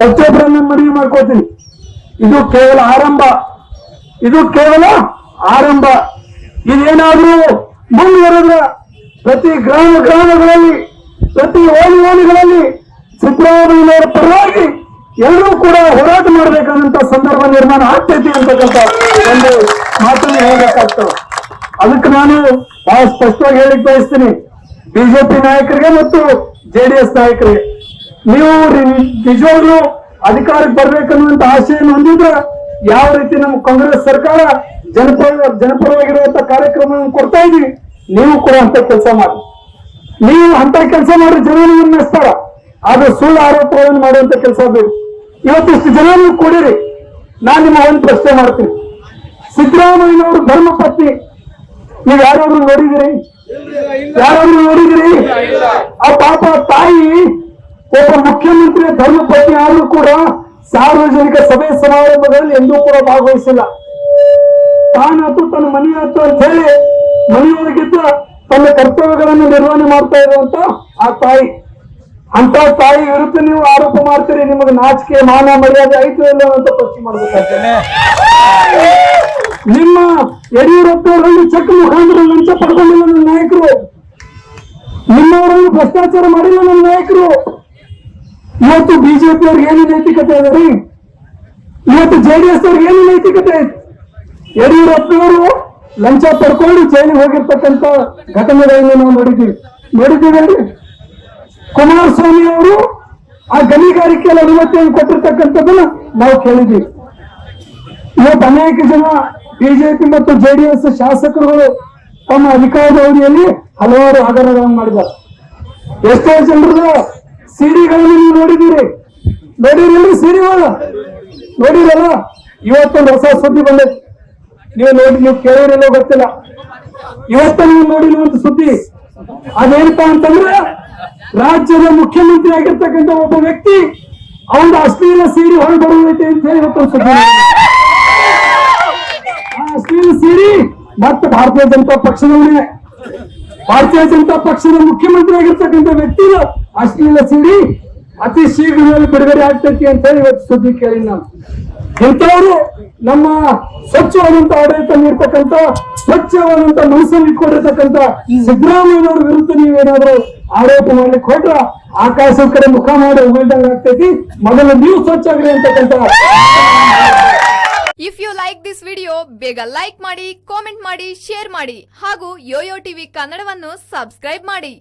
ಪ್ರತಿಯೊಬ್ಬರನ್ನ ಮನವಿ ಮಾಡ್ಕೋತೀನಿ. ಇದು ಕೇವಲ ಆರಂಭ. ಇದು ಕೇವಲ ಆರಂಭ. ಇದೇನಾದ್ರೂ ಮುಂದುವರೆದ್ರೆ ಪ್ರತಿ ಗ್ರಾಮ ಗ್ರಾಮಗಳಲ್ಲಿ, ಪ್ರತಿ ಓಣಿ ಓಣಿಗಳಲ್ಲಿ ಸಿದ್ದರಾಮಯ್ಯನವರ ಪರವಾಗಿ ಎಲ್ಲರೂ ಕೂಡ ಹೋರಾಟ ಮಾಡಬೇಕಾದಂತ ಸಂದರ್ಭ ನಿರ್ಮಾಣ ಆಗ್ತೈತಿ ಅಂತಕ್ಕಂಥ ಒಂದು ಮಾತನ್ನು ಹೇಳಬೇಕಾಗ್ತದೆ. ಅದಕ್ಕೆ ನಾನು ಬಹಳ ಸ್ಪಷ್ಟವಾಗಿ ಹೇಳಿಕ್ ಬಯಸ್ತೀನಿ. ಬಿಜೆಪಿ ನಾಯಕರಿಗೆ ಮತ್ತು ಜೆಡಿಎಸ್ ನಾಯಕರಿಗೆ. ನೀವು ನಿಜವಾಗ್ಲು ಅಧಿಕಾರಕ್ಕೆ ಬರ್ಬೇಕನ್ನುವಂತ ಆಶೆಯನ್ನು ಹೊಂದಿದ್ರೆ ಯಾವ ರೀತಿ ನಮ್ಮ ಕಾಂಗ್ರೆಸ್ ಸರ್ಕಾರ ಜನಪರ ಜನಪರವಾಗಿರುವಂತ ಕಾರ್ಯಕ್ರಮವನ್ನು ಕೊಡ್ತಾ ಇದೀವಿ ನೀವು ಕೂಡ ಅಂತ ಕೆಲಸ ಮಾಡಿ. ನೀವು ಅಂತ ಕೆಲಸ ಮಾಡಿ ಜನ ನಿಮ್ಮನ್ನ ಅದು ಆದ್ರೆ ಸುಳ್ಳು ಆರೋಪಗಳನ್ನು ಮಾಡುವಂತ ಕೆಲಸ ಬೇಕು ಇವತ್ತಿಷ್ಟು ಜನರನ್ನು ಕೊಡಿರಿ. ನಾನು ನಿಮ್ಮ ಒಂದು ಪ್ರಶ್ನೆ ಮಾಡ್ತೀನಿ. ಸಿದ್ದರಾಮಯ್ಯನವರು ಧರ್ಮ ಪತ್ನಿ. ನೀವು ಯಾರಾದ್ರೂ ನೋಡಿದಿರಿ? ಯಾರಾದ್ರೂ ನೋಡಿದಿರಿ? ಆ ಪಾಪ ತಾಯಿ ಒಬ್ಬ ಮುಖ್ಯಮಂತ್ರಿಯ ಧರ್ಮ ಪತ್ನಿ ಆದ್ರೂ ಕೂಡ ಸಾರ್ವಜನಿಕ ಸಭೆ ಸಮಾರಂಭಗಳಲ್ಲಿ ಎಂದೂ ಕೂಡ ಭಾಗವಹಿಸಿಲ್ಲ. ತಾನಾತು ತನ್ನ ಮನೆ ಹತ್ರ ಅಂತ ಹೇಳಿ ಮನೆಯವರಿಗಿಂತ ತನ್ನ ಕರ್ತವ್ಯಗಳನ್ನು ನಿರ್ವಹಣೆ ಮಾಡ್ತಾ ಇರುವಂತ ಆ ತಾಯಿ. ಅಂತ ತಾಯಿ ವಿರುದ್ಧ ನೀವು ಆರೋಪ ಮಾಡ್ತೀರಿ, ನಿಮಗೆ ನಾಚಿಕೆ, ಮಾನ, ಮರ್ಯಾದೆ ಐತು ಇಲ್ಲ ಅಂತ ಪ್ರಶ್ನೆ ಮಾಡ್ಬೇಕಾಗ್ತದೆ. ನಿಮ್ಮ ಯಡಿಯೂರಪ್ಪನವರಲ್ಲಿ ಚೆಕ್ ಮುಖಾಂತರ ಲಂಚ ಪಡ್ಕೊಂಡಿಲ್ಲ ನನ್ನ ನಾಯಕರು. ನಿಮ್ಮವರಲ್ಲಿ ಭ್ರಷ್ಟಾಚಾರ ಮಾಡಿಲ್ಲ ನನ್ನ ನಾಯಕರು. ಇವತ್ತು ಬಿಜೆಪಿ ಅವ್ರಿಗೆ ಏನು ನೈತಿಕತೆ ಅದ ರೀ? ಇವತ್ತು ಜೆಡಿಎಸ್ ಅವ್ರಿಗೆ ಏನು ನೈತಿಕತೆ ಐತಿ? ಯಡಿಯೂರಪ್ಪನವರು ಲಂಚ ಪಡ್ಕೊಂಡು ಜೈಲಿಗೆ ಹೋಗಿರ್ತಕ್ಕಂತ ಘಟನೆಗಳನ್ನು ನಾವು ನೋಡಿದ್ದೀವಿ. ನೋಡಿದ್ದೀವಲ್ರಿ ಕುಮಾರಸ್ವಾಮಿ ಅವರು ಆ ಗಣಿಗಾರಿಕೆಯಲ್ಲಿ ಅನುಮತಿಯನ್ನು ಕೊಟ್ಟಿರ್ತಕ್ಕಂಥದ್ದನ್ನ ನಾವು ಕೇಳಿದ್ದೀವಿ. ಇವತ್ತು ಅನೇಕ ಜನ ಬಿಜೆಪಿ ಮತ್ತು ಜೆಡಿಎಸ್ ಶಾಸಕರುಗಳು ತಮ್ಮ ಅಧಿಕಾರದ ಅವಧಿಯಲ್ಲಿ ಹಲವಾರು ಹಗರಣಗಳನ್ನು ಮಾಡಿದ್ದಾರೆ. ಎಷ್ಟೋ ಜನರದ ಸಿಡಿಗಳನ್ನು ನೀವು ನೋಡಿದ್ದೀರಿ. ನೋಡಿರಿ ಸಿಡಿಗಳು. ನೋಡಿರಲ್ಲ? ಇವತ್ತೊಂದು ಹೊಸ ಸುದ್ದಿ ಬಂದೈತಿ. ನೀವು ನೋಡಿ, ನೀವು ಕೇಳಿರಲ್ಲ ಗೊತ್ತಿಲ್ಲ. ಇವತ್ತ ನೀವು ನೋಡಿರುವಂತ ಸುದ್ದಿ, ಅದೇನಪ್ಪ ಅಂತಂದ್ರೆ, ರಾಜ್ಯದ ಮುಖ್ಯಮಂತ್ರಿ ಆಗಿರ್ತಕ್ಕಂಥ ಒಬ್ಬ ವ್ಯಕ್ತಿ, ಅವನ ಅಶ್ಲೀಲ ಸೀರೆ ಬರುವೈತೆ ಅಂತ ಹೇಳಿ ಸುದ್ದಿ ಆ ಅಶ್ಲೀಲ ಸೀರೆ ಮತ್ತೆ ಭಾರತೀಯ ಜನತಾ ಪಕ್ಷದವನೇ ಭಾರತೀಯ ಜನತಾ ಪಕ್ಷದ ಮುಖ್ಯಮಂತ್ರಿ ಆಗಿರ್ತಕ್ಕಂಥ ವ್ಯಕ್ತಿ ಅಶ್ಲೀಲ ಸಿಡಿ. ಅತಿ ಶೀಘ್ರದಲ್ಲಿ ಬಿಡುಗಡೆ ಆಗ್ತೈತಿ ಅಂತ ಹೇಳಿ ಇವತ್ತು ಸುದ್ದಿ ಕೇಳಿ ನಾನು. ಇಂಥವರು ನಮ್ಮ ಸ್ವಚ್ಛವಾದಂತ ಆಡಳಿತ ನೀಡ್ತಕ್ಕಂತ ಸ್ವಚ್ಛವಾದಂತ ಮನಸ್ಸನ್ನು ಇಟ್ಕೊಂಡಿರ್ತಕ್ಕಂಥ ಸಿದ್ದರಾಮಯ್ಯನವ್ರ ವಿರುದ್ಧ ನೀವೇನಾದ್ರೂ ಆರೋಪ ಮಾಡ್ಲಿಕ್ಕೆ ಹೊಟ್ರ ಆಕಾಶ ಕಡೆ ಮುಖ ಮಾಡಿ ಉಗಿಳ್ದಂಗ ಆಗ್ತೈತಿ. ಮೊದಲು ನೀವು ಸ್ವಚ್ಛ ಆಗ್ರಿ ಅಂತಕ್ಕಂಥ if you like this video ಬೇಗ ಲೈಕ್ ಮಾಡಿ ಕಾಮೆಂಟ್ ಮಾಡಿ ಶೇರ್ ಮಾಡಿ ಹಾಗೂ ಯೋಯೋ ಟಿವಿ ಕನ್ನಡವನ್ನು ಸಬ್ಸ್ಕ್ರೈಬ್ ಮಾಡಿ.